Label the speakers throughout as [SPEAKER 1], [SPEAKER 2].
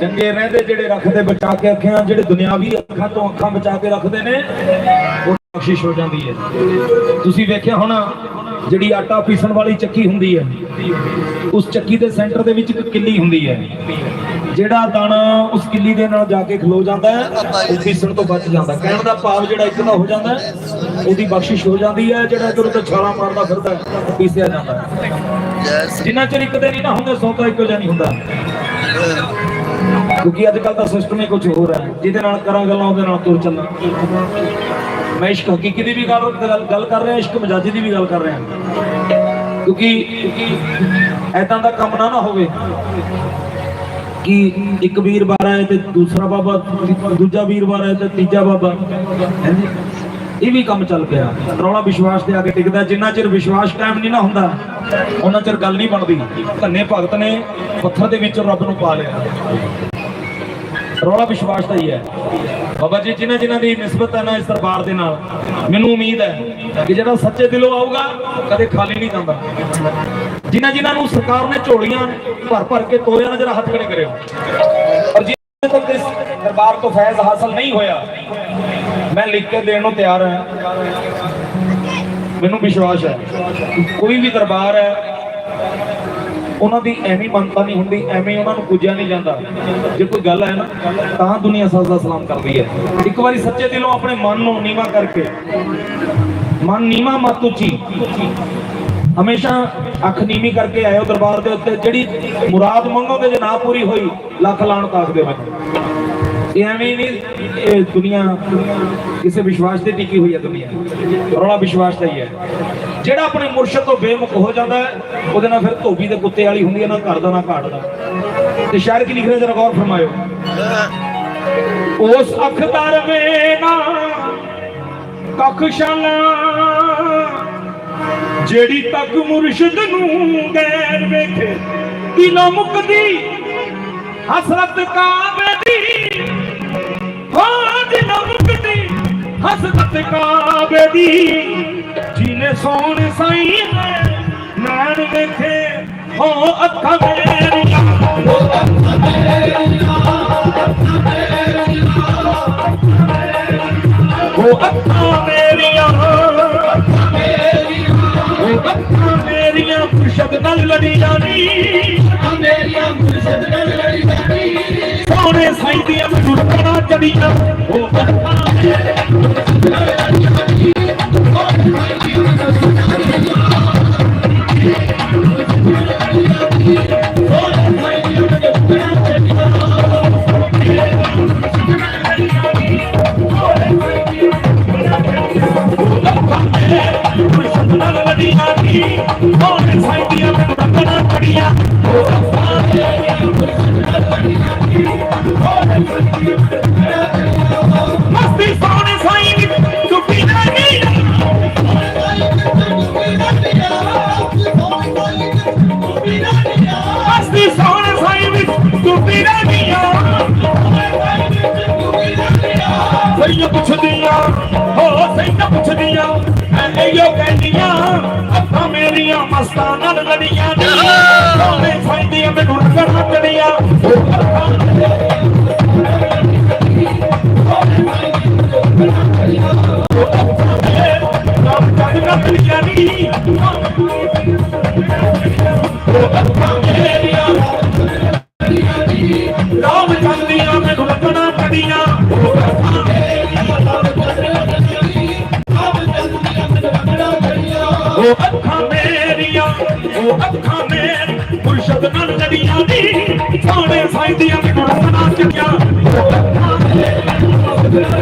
[SPEAKER 1] ਚੰਗੇ ਰਹਿੰਦੇ ਜਿਹੜੇ ਰੱਖਦੇ ਬਚਾ ਕੇ ਅੱਖਾਂ ਜਿਹੜੇ ਦੁਨਿਆਵੀ ਅੱਖਾਂ ਤੋਂ ਅੱਖਾਂ ਬਚਾ ਕੇ ਰੱਖਦੇ ਨੇ, ਉਹ ਬਖਸ਼ਿਸ਼ ਹੋ ਜਾਂਦੀ ਹੈ। ਤੁਸੀਂ ਵੇਖਿਆ ਹੋਣਾ, ਜਿਹੜੀ ਆਟਾ ਪੀਸਣ ਵਾਲੀ ਚੱਕੀ ਹੁੰਦੀ ਹੈ, ਉਸ ਚੱਕੀ ਦੇ ਸੈਂਟਰ ਦੇ ਵਿੱਚ ਇੱਕ ਕਿੱਲੀ ਹੁੰਦੀ ਹੈ। ਜਿਹੜਾ ਦਾਣਾ ਉਸ ਕਿੱਲੀ ਦੇ ਨਾਲ ਜਾ ਕੇ ਖਲੋ ਜਾਂਦਾ ਹੈ, ਉਹ ਪੀਸਣ ਤੋਂ ਬਚ ਜਾਂਦਾ ਕਹਿਣ ਦਾ ਭਾਵ ਜਿਹੜਾ ਇੱਕ ਦਾ ਹੋ ਜਾਂਦਾ ਉਹਦੀ ਬਖਸ਼ਿਸ਼ ਹੋ ਜਾਂਦੀ ਹੈ, ਜਿਹੜਾ ਇਧਰ ਉਧਰ ਛਾਲਾ ਮਾਰਦਾ ਫਿਰਦਾ ਪੀਸਿਆ ਜਾਂਦਾ ਜਿੰਨਾ ਚਿਰ ਇੱਕ ਦੇ ਨਹੀਂ ਨਾ ਹੁੰਦਾ, ਸੌ ਤਾਂ ਇੱਕੋ ਜਿਹਾ ਨਹੀਂ ਹੁੰਦਾ। ਕਿਉਂਕਿ ਅੱਜ ਕੱਲ ਦਾ ਸਿਸਟਮ ਹੀ ਕੁਝ ਹੋਰ ਹੈ। ਜਿਹਦੇ ਨਾਲ ਕਰਾਂ ਗੱਲਾਂ, ਉਹਦੇ ਨਾਲ ਤੁਰ ਚੱਲਾਂ। ਮੈਂ ਇਸ਼ਕ ਹਕੀਕੀ ਦੀ ਵੀ ਗੱਲ, ਗੱਲ- ਕਰ ਰਿਹਾ, ਇਸ਼ਕ ਮਜਾਜੀ ਦੀ ਵੀ ਗੱਲ ਕਰ ਰਿਹਾ। ਕਿਉਂਕਿ ਕਿਉਂਕਿ ਐਦਾਂ ਦਾ ਕੰਮ ਨਾ ਨਾ ਹੋਵੇ ਕਿ ਇੱਕ ਵੀਰਵਾਰ ਹੈ ਤੇ ਦੂਸਰਾ ਬਾਬਾ, ਦੂਜਾ ਵੀਰਵਾਰ ਹੈ ਤੇ ਤੀਜਾ ਬਾਬਾ। ਇਹ ਵੀ ਕੰਮ ਚੱਲ ਪਿਆ। ਰੌਲਾ ਵਿਸ਼ਵਾਸ ਤੇ ਆ ਕੇ ਟਿਕਦਾ। ਜਿੰਨਾ ਚਿਰ ਵਿਸ਼ਵਾਸ ਕਾਇਮ ਨਹੀਂ ਨਾ ਹੁੰਦਾ, ਉਹਨਾਂ ਚਿਰ ਗੱਲ ਨਹੀਂ ਬਣਦੀ। ਧੰਨੇ ਭਗਤ ਨੇ ਪੱਥਰ ਦੇ ਵਿੱਚ ਰੱਬ ਨੂੰ ਪਾ ਲਿਆ। ਰੌਲਾ ਵਿਸ਼ਵਾਸ ਦਾ ਹੀ ਹੈ। ਬਾਬਾ ਜੀ, ਜਿਨ੍ਹਾਂ ਜਿਨ੍ਹਾਂ ਦੀ ਨਿਸਬਤ ਹੈ ਨਾ ਇਸ ਦਰਬਾਰ ਦੇ ਨਾਲ, ਮੈਨੂੰ ਉਮੀਦ ਹੈ ਕਿ ਜਿਹੜਾ ਸੱਚੇ ਦਿਲੋਂ ਆਊਗਾ, ਕਦੇ ਖਾਲੀ ਨਹੀਂ ਜਾਂਦਾ। ਜਿਨ੍ਹਾਂ ਜਿਨ੍ਹਾਂ ਨੂੰ ਸਰਕਾਰ ਨੇ ਝੋਲੀਆਂ ਭਰ ਭਰ ਕੇ ਤੋਰਿਆ ਨਾ ਜਰਾ ਹੱਥ ਖੜੇ ਕਰਿਓ ਔਰ ਜਿਨ੍ਹਾਂ ਤੱਕ ਇਸ ਦਰਬਾਰ ਤੋਂ ਫੈਜ਼ ਹਾਸਲ ਨਹੀਂ ਹੋਇਆ। ਮੈਂ ਲਿਖ ਕੇ ਦੇਣ ਨੂੰ ਤਿਆਰ ਹਾਂ। ਮੈਨੂੰ ਵਿਸ਼ਵਾਸ ਹੈ ਕੋਈ ਵੀ ਦਰਬਾਰ ਹੈ ਉਹਨਾਂ ਦੀ ਐਵੇਂ ਮੰਨਤਾ ਨਹੀਂ ਹੁੰਦੀ, ਐਵੇਂ ਉਹਨਾਂ ਨੂੰ ਪੂਜਿਆ ਨਹੀਂ ਜਾਂਦਾ। ਜੇ ਕੋਈ ਗੱਲ ਹੈ ਨਾ, ਤਾਂ ਦੁਨੀਆ ਸਜਦਾ ਸਲਾਮ ਕਰਦੀ ਹੈ। ਇੱਕ ਵਾਰੀ ਸੱਚੇ ਦਿਲੋਂ ਆਪਣੇ ਮਨ ਨੂੰ ਨੀਵਾ ਕਰਕੇ, ਮਨ ਨੀਵਾ ਮਤ ਉੱਚੀ, ਹਮੇਸ਼ਾ ਅੱਖ ਨੀਵੀਂ ਕਰਕੇ ਆਇਓ ਦਰਬਾਰ ਦੇ ਉੱਤੇ, ਜਿਹੜੀ ਮੁਰਾਦ ਮੰਗੋਗੇ ਜੇ ਨਾ ਪੂਰੀ ਹੋਈ, ਲੱਖ ਲਾਣ ਤਾਕ ਦੇ ਮੈਨੂੰ ਇਹ ਐਵੇਂ ਨਹੀਂ, ਇਹ ਦੁਨੀਆ ਕਿਸੇ ਵਿਸ਼ਵਾਸ ਤੇ ਟਿਕੀ ਹੋਈ ਹੈ ਦੁਨੀਆ। ਰੌਲਾ ਵਿਸ਼ਵਾਸ ਦਾ ਹੀ ਹੈ। ਜਿਹੜਾ ਆਪਣੇ ਮੁਰਸ਼ਦ ਤੋਂ ਬੇਮੁਖ ਹੋ ਜਾਂਦਾ ਹੈ, ਉਹਦੇ ਨਾਲ ਫਿਰ ਧੋਬੀ ਦੇ ਕੁੱਤੇ ਵਾਲੀ ਹੁੰਦੀ ਹੈ ਨਾ ਘਰ ਨਾ ਘਾਟ ਤੇ ਸ਼ਾਇਰ ਕੀ ਲਿਖ ਰਿਹਾ ਜਰਾ ਗੌਰ ਫਰਮਾਇਓ। ਉਸ ਅੱਖ ਦਰਵੇ ਨਾ ਕੱਖ ਸ਼ਾਲਾ ਜਿਹੜੀ ਤੱਕ ਮੁਰਸ਼ਿਦ ਨੂੰ ਗੈਰ ਵੇਖੇ ਕੀ ਮੁਕਦੀ, ਹਸਰਤ ਕਾਬੇ ਦੀ, ਹੋ ਦੀ ਮੁਕਦੀ, ਹਸਰਤ ਕਾਬੇ ਦੀ। ਜਿਨੇ ਸੋਹਣ ਸਾਈ ਹੈ, ਨੈਣ ਵੇਖੇ, ਹੋ ਅੱਖਾਂ ਮੇਰੀਆਂ ਉਹ ਅੱਖਾਂ ਮੇਰੀਆਂ ਉਹ ਅੱਖਾਂ ਮੇਰੀਆਂ ਮੁਰਸ਼ਦ ਨਾਲ ਲੜੀਆਂ ਨੀ ਸੋਹਣੇ ਸਾਈਂ ਦੀਆਂ ਮਧੁਰਕਣਾ ਚੜੀਆਂ ਉਹ ਅੱਖਾਂ ਮੁਰਸ਼ਦ ਲੜੀਆਂ ਨੀ ਸੋਹਣੇ ਸਾਈਂ ਦੀਆਂ ਮਧੁਰਕਣਾ ਚੜੀਆਂ ਉਹ ਅੱਖਾਂ ਮਸਤੀ ਸੋਹਣੇ ਸਾਈਂ ਦੀ ਟੁੱਟੀ ਨਹੀਂ ਮਸਤੀ ਸੋਹਣੇ ਸਾਈਂ ਦੀ ਟੁੱਟੀ ਨਹੀਂ ਸਈਆਂ ਪੁੱਛਦੀਆਂ ਹੋ ਸਈਆਂ ਪੁੱਛਦੀਆਂ ਐ ਇਹੋ ਕਹਿੰਦੀਆਂ ਮੇਰੀਆਂ ਮਸਤਾਂ ਨਾਲ ਲੜੀਆਂ ਨੀ। ਸੋਹਣੇ ਸਾਈਂ ਦੀਆਂ ਮੈਨੂੰ ਕਰਨਾ ਚੜੀਆਂ ਉਹ ਅੱਖਾਂ ਨਾਮ ਚੜਨਾ ਚੜੀਆਂ ਨੀ ਉਹ ਅੱਖਾਂ ਮੇਰੀਆਂ ਰਾਮ ਚੰਦੀਆਂ ਮੈਨੂੰ ਲੱਗਣਾ ਚੜੀਆਂ ਉਹ ਅੱਖਾਂ ਉਹ ਅੱਖਾਂ ਮੇਰੀਆਂ ਅੱਖਾਂ ਮੇਰੀ ਮੁਰਸ਼ਦ ਨਾਲ ਲੜੀਆਂ ਨੀ ਸੋਹਣੇ ਸਾਈਂ ਦੀਆਂ ਮੈਨੂੰ ਰਸਨਾ ਚੜੀਆਂ ਉਹ ਅੱਖਾਂ ਮਸਤੀ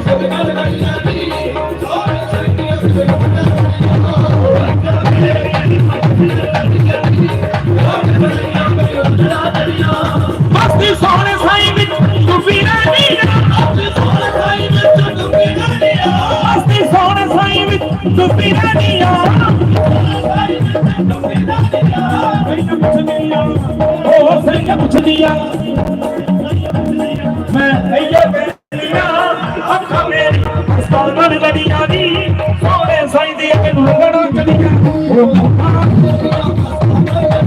[SPEAKER 1] ਸੋਹਣੇ ਸਾਈਂ ਵਿੱਚ ਪੁੱਛਦੀਆਂ ਮੈਂ ਅਈਆ ਬੈਠੀਆਂ ਅੱਖਾਂ ਮੇਰੀਆਂ ਉਸਤਾਦ ਬਣ ਗਈਆਂ ਦੀ ਸੋਹਣੇ ਸਾਈਂ ਦੀ ਇੱਕ ਨੂੰ ਲਗਣਾ ਕਦੀਆਂ ਉਹ